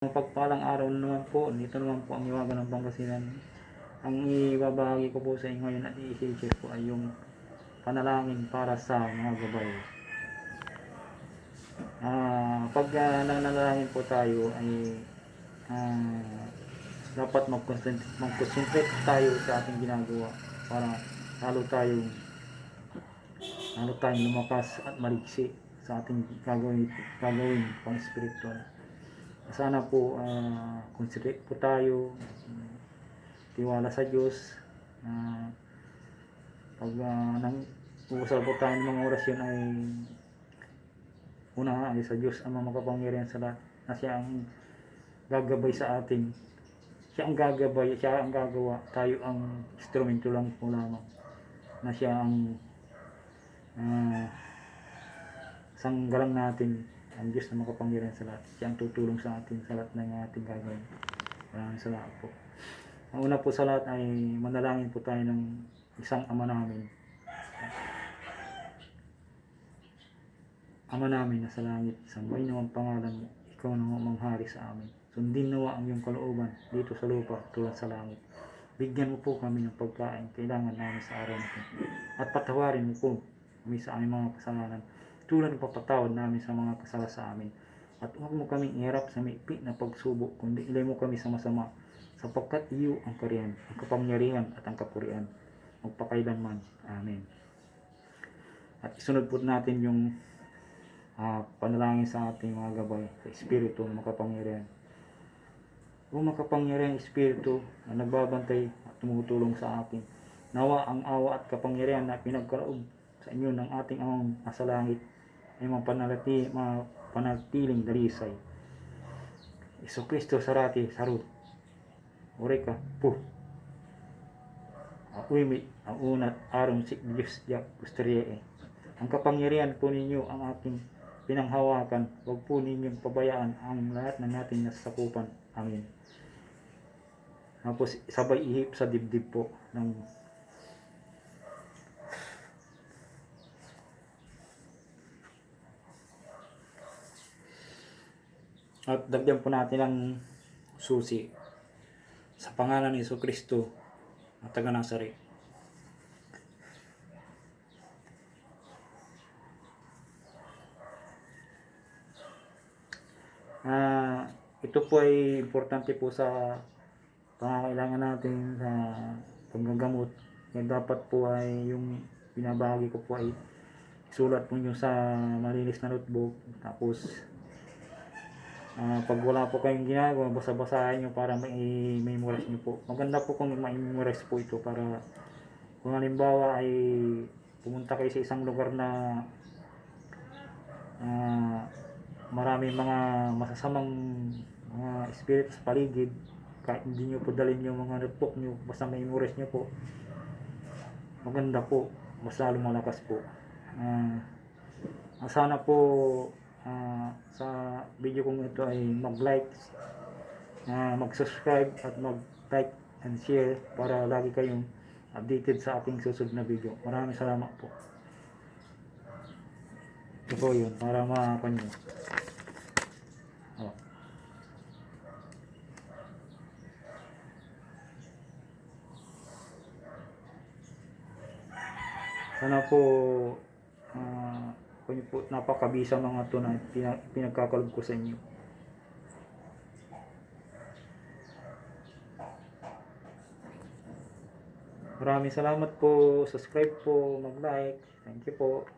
Mapagpalang araw naman po, dito naman po ang iwaga ng Pangasinan. Ang ibabahagi ko po sa inyo ngayon at i-share ko ay yung panalangin para sa mga gabay. Ah, pag uh, nanalangin po tayo ay ah, dapat mag-concentrate, mag-concentrate tayo sa ating ginagawa para lalo tayong lalo tayong lumakas at maliksi sa ating gagawin, gagawin pang spiritual sana po uh, concentrate po tayo. Tiwala sa Diyos. Uh, pag uh, nang uusap po tayo ng mga orasyon ay una ay sa Diyos ang makapangyarihan sa lahat na siya ang gagabay sa atin. Siya ang gagabay, siya ang gagawa. Tayo ang instrumento lang po lamang na siya ang uh, sanggalang natin ang Diyos na makapangyarihan sa lahat. Siya ang tutulong sa atin sa lahat ng ating gagawin. Maraming salamat po. Ang una po sa lahat ay manalangin po tayo ng isang ama namin. Ama namin na sa langit, sambahin naman pangalan mo, ikaw na manghari sa amin. Sundin nawa ang iyong kalooban dito sa lupa tulad sa langit. Bigyan mo po kami ng pagkain kailangan namin sa araw na ito. At patawarin mo po kami sa aming mga kasalanan ng papatawad namin sa mga kasala sa amin. At huwag mo kaming iharap sa mipi na pagsubok, kundi ilay mo kami sa masama, sapagkat iyo ang kariyan, ang kapangyarihan at ang kapurian, magpakailanman. Amen. At isunod po natin yung uh, panalangin sa ating mga gabay, sa Espiritu na makapangyarihan. O makapangyarihan Espiritu na nagbabantay at tumutulong sa atin. Nawa ang awa at kapangyarihan na pinagkaloob sa inyo ng ating amang nasa langit ay mapanalati, mapanatiling dalisay. Iso Kristo sarati sarut. Oreka pu. Ako'y may ang unat aron si Diyos ya gustarie. Ang kapangyarihan po ninyo ang aking pinanghawakan. Huwag po ninyong pabayaan ang lahat ng nating nasasakupan. Amin. Tapos sabay ihip sa dibdib po ng At dagdag po natin ang susi sa pangalan ni Iso Kristo at taga Nazaret. Ah, ito po ay importante po sa pangangailangan natin sa panggagamot. Kaya dapat po ay yung binabahagi ko po ay sulat po nyo sa malinis na notebook. Tapos Ah, pag wala po kayong ginagawa, basa-basahin nyo para may memorize nyo po. Maganda po kung may memorize po ito para kung halimbawa ay pumunta kayo sa isang lugar na ah, maraming mga masasamang mga spirit sa paligid kahit hindi nyo po dalhin yung mga notebook nyo basta may memorize nyo po maganda po mas lalo malakas po ah, sana po ah, sa video kong ito ay mag-like, ah, mag-subscribe at mag-like and share para lagi kayong updated sa ating susunod na video. Maraming salamat po. Ito po yun, para makakan nyo. Sana po ah, kung po napakabisa mga to na pina- pinagkakalob ko sa inyo. Maraming salamat po. Subscribe po. Mag-like. Thank you po.